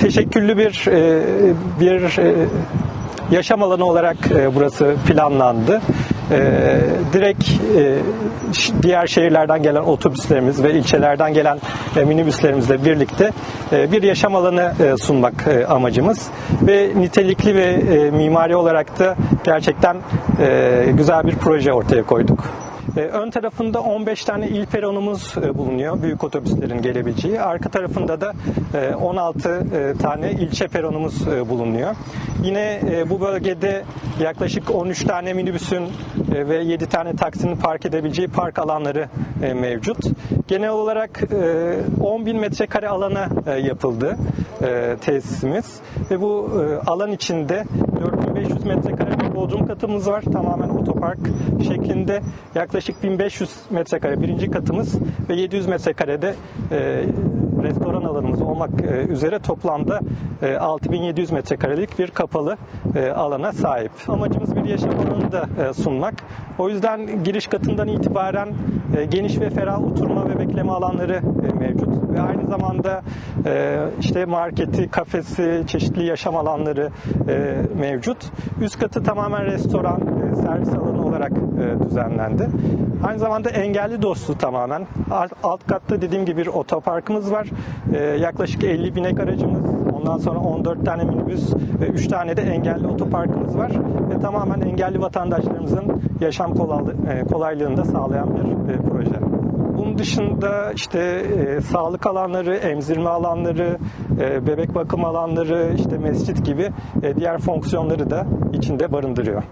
teşekküllü bir e, bir e, yaşam alanı olarak e, burası planlandı. E, direkt e, diğer şehirlerden gelen otobüslerimiz ve ilçelerden gelen e, minibüslerimizle birlikte e, bir yaşam alanı e, sunmak e, amacımız ve nitelikli ve e, mimari olarak da gerçekten e, güzel bir proje ortaya koyduk. E, Ön tarafında 15 tane il peronumuz e, bulunuyor. Büyük otobüslerin gelebileceği. Arka tarafında da e, 16 e, tane ilçe peronumuz e, bulunuyor. Yine e, bu bölgede yaklaşık 13 tane minibüsün e, ve 7 tane taksinin park edebileceği park alanları e, mevcut. Genel olarak e, 10 bin metrekare alana e, yapıldı e, tesisimiz ve bu e, alan içinde 4500 metrekare bir bodrum katımız var. Tamamen otopark şeklinde. Yaklaşık 1500 metrekare birinci katımız ve 700 metrekarede e, restoran alanımız olmak e, üzere toplamda e, 6700 metrekarelik bir kapalı e, alana sahip. Amacımız bir yaşam alanı da e, sunmak. O yüzden giriş katından itibaren e, geniş ve ferah oturma ve bekleme alanları e, mevcut ve aynı zamanda e, işte marketi, kafesi, çeşitli yaşam alanları e, mevcut. Üst katı tamamen restoran, e, servis alanı olarak e, düzenlendi. Aynı zamanda engelli dostu tamamen. Alt, alt katta dediğim gibi bir otoparkımız var. E, yaklaşık 50 binek aracımız, ondan sonra 14 tane minibüs ve 3 tane de engelli otoparkımız var. Ve tamamen engelli vatandaşlarımızın yaşam e, kolaylığını da sağlayan bir e, proje. Bunun dışında işte e, sağlık alanları, emzirme alanları, e, bebek bakım alanları, işte mescit gibi e, diğer fonksiyonları da içinde barındırıyor.